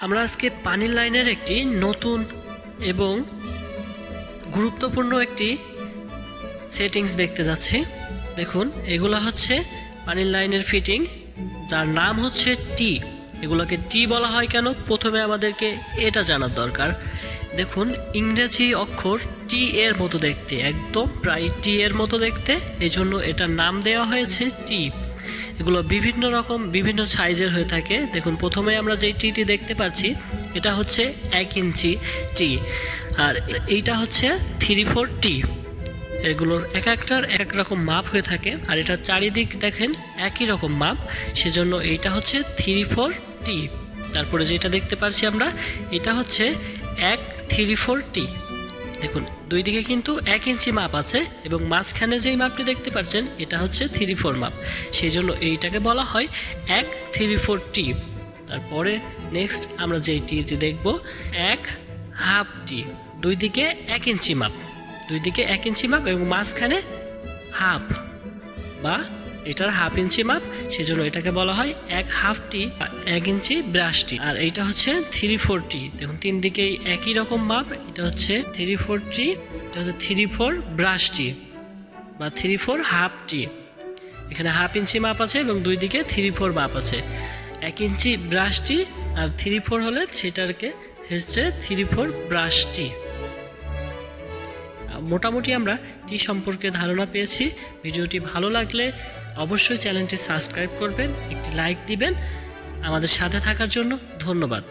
আমরা আজকে পানির লাইনের একটি নতুন এবং গুরুত্বপূর্ণ একটি সেটিংস দেখতে যাচ্ছি। দেখুন, এগুলো হচ্ছে পানির লাইনের ফিটিং, যার নাম হচ্ছে টি। এগুলোকে টি বলা হয় কেন? প্রথমে আমাদেরকে এটা জানার দরকার। দেখুন, ইংরেজি অক্ষর টি এর মতো দেখতে, একদম প্রায় টি এর মতো দেখতে। এজন্য এটার নাম দেওয়া হয়েছে টি। এগুলো বিভিন্ন রকম, বিভিন্ন সাইজের হয়ে থাকে। দেখুন, প্রথমে আমরা যেই টিটি দেখতে পাচ্ছি, এটা হচ্ছে এক ইঞ্চি টি। আর এইটা হচ্ছে থ্রি ফোর টি। এগুলোর এক একটার এক এক রকম মাপ হয়ে থাকে। আর এটা চারিদিক দেখেন একই রকম মাপ। সেজন্য এইটা হচ্ছে থ্রি ফোর টি। তারপরে যেটা দেখতে পাচ্ছি আমরা, এটা হচ্ছে এক থ্রি ফোর টি। দেখুন, দুই দিকে কিন্তু এক ইঞ্চি মাপ আছে এবং মাঝখানে যেই মাপটি দেখতে পাচ্ছেন, এটা হচ্ছে থ্রি ফোর মাপ। সেই জন্য এইটাকে বলা হয় এক থ্রি ফোর টি তারপরে নেক্সট আমরা যেই টি দেখব, এক হাফ টি দুই দিকে এক ইঞ্চি মাপ। দুই দিকে এক ইঞ্চি মাপ এবং মাঝখানে হাফ বা এটার হাফ ইঞ্চি মাপ সেজন্য এটাকে বলা হয় এক হাফ টি বা এক ইঞ্চি ব্রাশটি আর এইটা হচ্ছে থ্রি ফোর টি। দেখুন, তিন দিকেই একই রকম মাপ এটা হচ্ছে থ্রি ফোর টি, এটা হচ্ছে থ্রি ফোর ব্রাশটি বা থ্রি ফোর হাফ টি। এখানে হাফ ইঞ্চি মাপ আছে এবং দুই দিকে থ্রি ফোর মাপ আছে। এক ইঞ্চি ব্রাশটি আর থ্রি ফোর হলে সেটাকে হচ্ছে থ্রি ফোর ব্রাশটি মোটামুটি আমরা টি সম্পর্কে ধারণা পেয়েছি। ভিডিওটি ভালো লাগলে অবশ্যই চ্যানেলটি সাবস্ক্রাইব করবেন একটি লাইক দিবেন। আমাদের সাথে থাকার জন্য ধন্যবাদ।